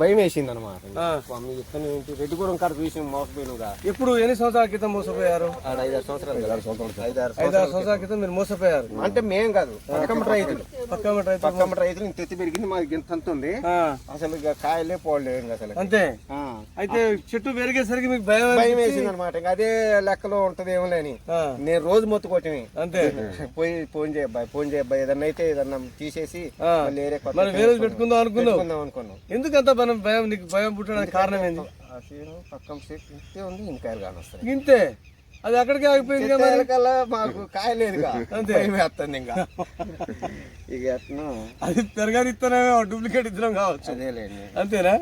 భయం వేసింది అనమాట ఏంటి? రెడ్డిగూడెం కాడ చూసి మోసపోయినగా ఎప్పుడు ఎన్ని సంవత్సరాల క్రితం మోసపోయారు? ఆడ ఐదారు సంవత్సరాలు. ఐదారు సంవత్సరాల క్రితం. మీరు మోసపోయారు. అంటే మేం కాదు పక్కమ్మ రైతులు. పక్క మాట రైతు పక్కమ్మ రైతులు ఇంత ఎత్తి పెరిగింది మాకు ఇంత అంత ఉంది. ఆ, అసలు ఇక కాయలే పోలేదు అసలు. అంతే. ఆ. అయితే చెట్టు పెరిగేసరికి మీకు భయం భయం వేసింది అనమాట అదే లెక్కలో ఉంటది ఏమో లేని నేను రోజు మొత్తుకోవటమే అంతే. పోయి ఫోన్ చేయబ్బాయి ఫోన్ చేయబ్బాయి ఏదన్నా అయితే ఏదన్నా తీసేసి వేరే పెట్టుకుందాం పెట్టుకుందాం అనుకున్నాం. ఎందుకంత భయం భయం నీకు భయం పుట్టడానికి కారణం ఏంది? ఆ సీను పక్కన సీట్ ఇంతే ఉంది ఇంకా కాయలు వస్తాయి ఇంతే. అది అక్కడికి ఆగిపోయింది కదా మరి. కల్లా మాకు కాయలేదుగా అంతే. వేస్తుంది ఇంకా. ఇక అది పెరగాని ఇత్తనమే డూప్లికేట్ ఇద్దరం కావచ్చు. అదేలేండి. అంతేనా?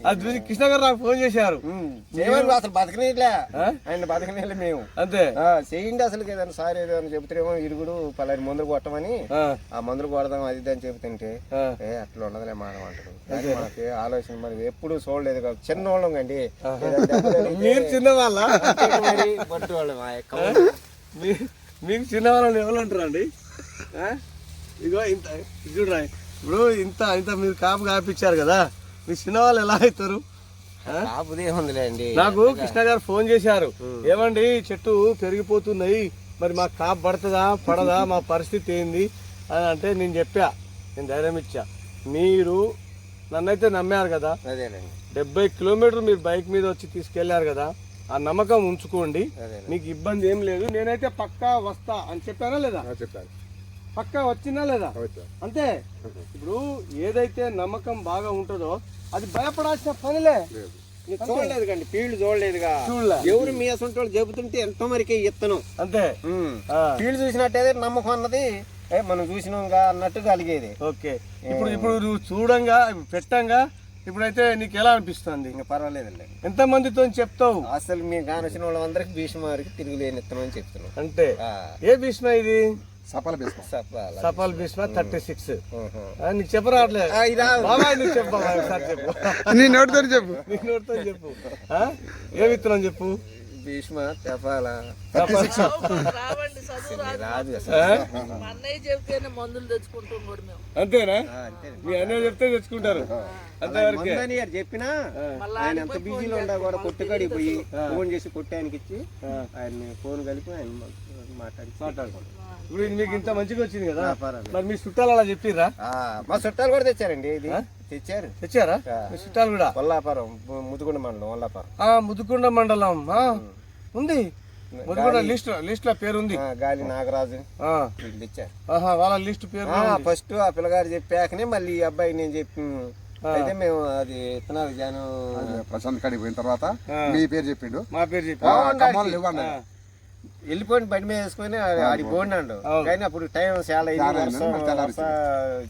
అది చూసి కృష్ణ గారు నాకు ఫోన్ చేశారు. చేయమని అసలు బతకనీట్లే ఆయన బతకనీళ్ళే మేము. అంతే. ఆ, చేయండి అసలు ఏదైనా సార్ ఏదైనా చెబుతారేమో ఇరుగుడు పలాని మందులు కొట్టమని ఆ, మందులు కొడదాం అది అని చెబుతుంటే ఏ అట్లా ఉండదులే మానవ అంటారు మనకి ఆలోచన మరి ఎప్పుడు చూడలేదు కదా చిన్న వాళ్ళం కండి మీరు పట్టు వాళ్ళం మీకు చిన్నవాళ్ళని ఎవరు అంటారు అండి? ఇగో ఇంత చూడరా ఇప్పుడు ఇంత ఇంత మీరు కాపు కాపిచ్చారు కదా. మీ చిన్నవాళ్ళు ఎలా అవుతారు? నాకు కృష్ణ గారు ఫోన్ చేశారు. ఏమండి చెట్టు పెరిగిపోతున్నాయి. మరి మాకు కాపు పడుతుందా పడదా మా పరిస్థితి ఏంది అని అంటే నేను చెప్పా నేను ధైర్యం ఇచ్చా. మీరు నన్నైతే నమ్మారు కదా? డెబ్బై కిలోమీటర్లు మీరు బైక్ మీద వచ్చి తీసుకెళ్ళారు కదా? ఆ నమ్మకం ఉంచుకోండి. మీకు ఇబ్బంది ఏం లేదు. నేనైతే పక్కా వస్తా అని చెప్పానా లేదా? చెప్పారు పక్కా వచ్చినా లేదా? అంతే. ఇప్పుడు ఏదైతే నమ్మకం బాగా ఉంటుందో అది భయపడాల్సిన పనిలే. చూడలేదు కండి ఫీల్డ్ చూడలేదుగా చూడలే. ఎవరు మీ అసలు వాళ్ళు చెబుతుంటే ఎంతో మరికి ఇత్తనం అంతే. ఆ, ఫీల్డ్ చూసినట్టయితే నమ్మకం అన్నది ఏ మనం చూసినాంగా అన్నట్టు కలిగేది. ఓకే. ఇప్పుడు ఇప్పుడు నువ్వు చూడంగా పెట్టంగా ఇప్పుడైతే నీకు ఎలా అనిపిస్తుంది? ఇంకా పర్వాలేదండి ఎంత మందితో చెప్తావు? అసలు మేము కానొచ్చిన వాళ్ళందరికీ భీష్మారికి తిరుగులేని ఇత్తమని చెప్తున్నాం. అంటే ఆ, ఏ భీష్మ ఇది? సఫల బేసుకో చెప్పాలా. Safal Bhishma thirty six. నీకు చెప్పరాట్లే ఆ, ఇది. రాదు. బాబాయ్ నువ్వు చెప్పు బాబాయ్ ఒకసారి చెప్పు. నీ నోటితో చెప్పు. నీ నోటితో చెప్పు. ఆ? ఏ విత్తనం చెప్పు? భీష్మ చెప్పాలా అంతేనా? ఆ, అంతే. మీ అన్నయ్య చెప్తే తెచ్చుకుంటారు. అంతవరకే. చెప్పినా ఆయన ఎంత బిజీలో ఉండా కూడా కొట్టుకాడికి పోయి ఫోన్ చేసి కొట్టానికి ఇచ్చి ఆయన ఫోన్ కలిపి ఆయన మాట్లాడి మాట్లాడుకోండి ఇప్పుడు మీకు ఇంత మంచిగా వచ్చింది కదా. మరి మీ చుట్టాలు అలా చెప్పిర్రా? ఆ, మా చుట్టాలు కూడా తెచ్చారండి ఇది. తెచ్చారు. తెచ్చారా. మీ చుట్టాలు కూడా? వల్లాపురం ముదుగుండ మండలం వల్లాపురం ఆ ముదుకొండ మండలం. ఉంది. లిస్ట్ లిస్ట్లో పేరు ఉంది గాలి నాగరాజు. తెచ్చారు. ఆహా వాళ్ళ లిస్ట్ పేరు ఆ, ఫస్ట్ ఆ పిల్లగారు చెప్పాకనే మళ్ళీ ఈ అబ్బాయి నేను చెప్పి అయితే మేము అది విత్తనాలు జాను. ప్రశాంత్ కాడికి పోయిన తర్వాత మీ పేరు చెప్పిండు. మా పేరు చెప్పి. వెళ్ళిపోయిన బండి మీద వేసుకొని ఆ- ఆడికి పోయినాడు కానీ అప్పుడు టైం చాలా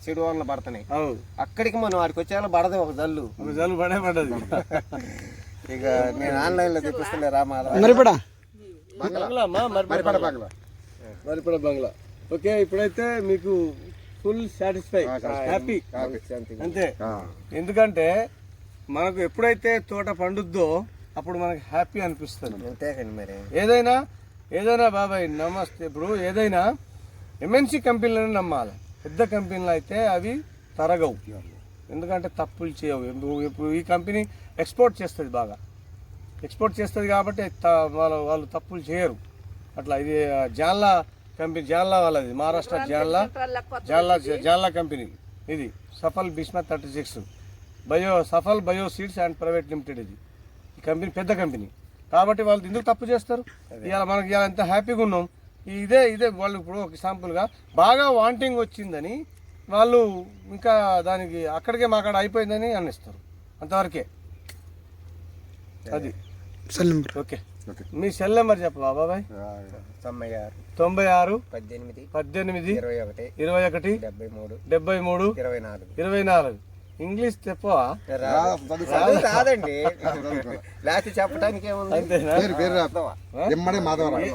చెడు వల్ల పడుతున్నాయి. అవు అక్కడికి మనం ఆడికి వచ్చేలా పడదు ఒక జల్లు. ఒక జలు పడే పడ్డది ఇక నేను ఆన్లైన్లో తెప్పిస్తుండే రామా బంగ్లా. అమ్మా, మరిపడ బంగ్లా. మరిపడ బంగ్లా. ఓకే ఇప్పుడైతే మీకు ఫుల్ సాటిస్ఫై హ్యాపీ. అంతే. ఎందుకంటే మనకు ఎప్పుడైతే తోట పండుద్దో అప్పుడు మనకి హ్యాపీ అనిపిస్తుంది. అంతేకండి మరి. ఏదైనా ఏదైనా బాబాయ్ నమస్తే. ఇప్పుడు ఏదైనా ఎంఎన్సి కంపెనీలను నమ్మాలి. పెద్ద కంపెనీలు అయితే అవి తరగవు. ఎందుకంటే తప్పులు చేయవు. ఇప్పుడు- ఈ కంపెనీ ఎక్స్పోర్ట్ చేస్తుంది బాగా. ఎక్స్పోర్ట్ చేస్తుంది కాబట్టి వాళ్ళు వాళ్ళు తప్పులు చేయరు. అట్లా ఇది జాన్లా కంపెనీ జాన్లా వాళ్ళది. మహారాష్ట్ర జాన్లా జాన్లా జాన్లా కంపెనీ ఇది. Safal Bisma thirty six bio Safal bio seeds and private limited ఇది. ఈ కంపెనీ పెద్ద కంపెనీ. కాబట్టి వాళ్ళు ఎందుకు తప్పు చేస్తారు? ఇవాళ మనకి ఇవాళ ఎంత హ్యాపీగా ఉన్నాం. ఇదే ఇదే వాళ్ళు ఇప్పుడు ఒక ఎగ్జాంపుల్గా బాగా వాంటింగ్ వచ్చిందని వాళ్ళు ఇంకా దానికి అక్కడికే మాకాడ అయిపోయిందని అనిస్తారు. అంతవరకే. అది. ఓకే. ఓకే. మీ సెల్ నెంబర్ చెప్పవా బాబాయ్ తొంభై ఆరు. తొంభై ఆరు పద్దెనిమిది. పద్దెనిమిది ఇరవై ఒకటి. ఇరవై ఒకటి డెబ్బై మూడు. డెబ్బై మూడు ఇరవై నాలుగు. ఇరవై నాలుగు. ఇంగ్లీష్ చెప్పవా? చదువు కాదండి. లేకపోతే చెప్పడానికి ఏముంది. ఎమ్మడే మాధవరావు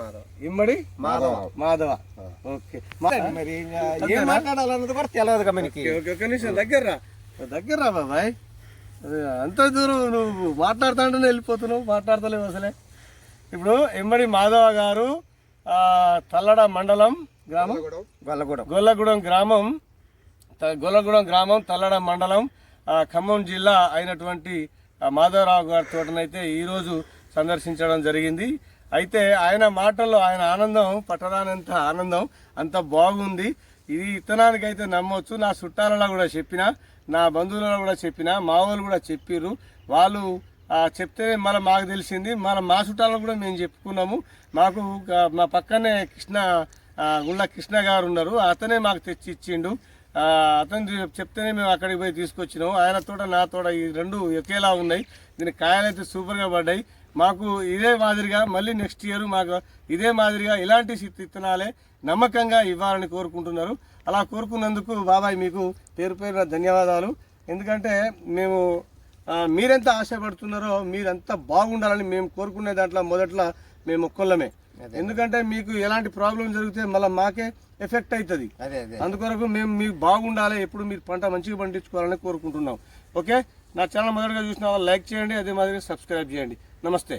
ఇమ్మడి మాధవ. మాధవ. ఓకే. మరి ఏం మాట్లాడాలన్నది కూడా తెలియదు మనకి. ఓకే, ఓకే, ఒక్క నిమిషం దగ్గర రా. దగ్గర రా బాబాయ్. అంత దూరం నువ్వు మాట్లాడుతుంటేనే వెళ్ళిపోతున్నావు మాట్లాడతలేవు అసలే. ఇప్పుడు ఎమ్మడి మాధవ గారు ఆ, తల్లడ మండలం గ్రామం గొల్లగూడెం. గొల్లగూడెం గ్రామం త- గొల్లగూడెం గ్రామం తల్లడ మండలం ఖమ్మం జిల్లా అయినటువంటి మాధవరావు గారి తోటనైతే ఈరోజు సందర్శించడం జరిగింది. అయితే ఆయన మాటల్లో ఆయన ఆనందం పట్టరానంత ఆనందం అంత బాగుంది. ఇది ఇతనానికి అయితే నమ్మొచ్చు. నా చుట్టాలలో కూడా చెప్పిన నా బంధువులలో కూడా చెప్పిన మా వాళ్ళు కూడా చెప్పిర్రు. వాళ్ళు చెప్తే మళ్ళీ మాకు తెలిసింది. మన మా చుట్టాలను కూడా మేము చెప్పుకున్నాము. మాకు మా పక్కనే కృష్ణ గుళ్ళ కృష్ణ గారు ఉన్నారు. అతనే మాకు తెచ్చి ఇచ్చిండు. అతను చెప్తేనే మేము అక్కడికి పోయి తీసుకొచ్చినాము ఆయన తోట నా తోట ఈ రెండు ఒకేలా ఉన్నాయి. దీని కాయలు అయితే సూపర్గా పడ్డాయి. మాకు ఇదే మాదిరిగా మళ్ళీ నెక్స్ట్ ఇయర్ మాకు ఇదే మాదిరిగా ఇలాంటి సిత్ విత్తనాలే నమ్మకంగా ఇవ్వాలని కోరుకుంటున్నారు. అలా కోరుకున్నందుకు బాబాయ్ మీకు పేరు పేరున ధన్యవాదాలు. ఎందుకంటే మేము మీరెంత ఆశపడుతున్నారో మీరంతా బాగుండాలని మేము కోరుకునే దాంట్లో మొదట్లో మేము ఒక్కళ్ళమే ఎందుకంటే మీకు ఎలాంటి ప్రాబ్లం జరిగితే మళ్ళీ మాకే ఎఫెక్ట్ అవుతుంది అదే అదే. అందుకొరకు మేము మీకు బాగుండాలి ఎప్పుడు మీరు పంట మంచిగా పండించుకోవాలని కోరుకుంటున్నాం. ఓకే? నా ఛానల్ మొదటిగా చూసిన వాళ్ళు లైక్ చేయండి అదే మాదిరిగా సబ్స్క్రైబ్ చేయండి. నమస్తే.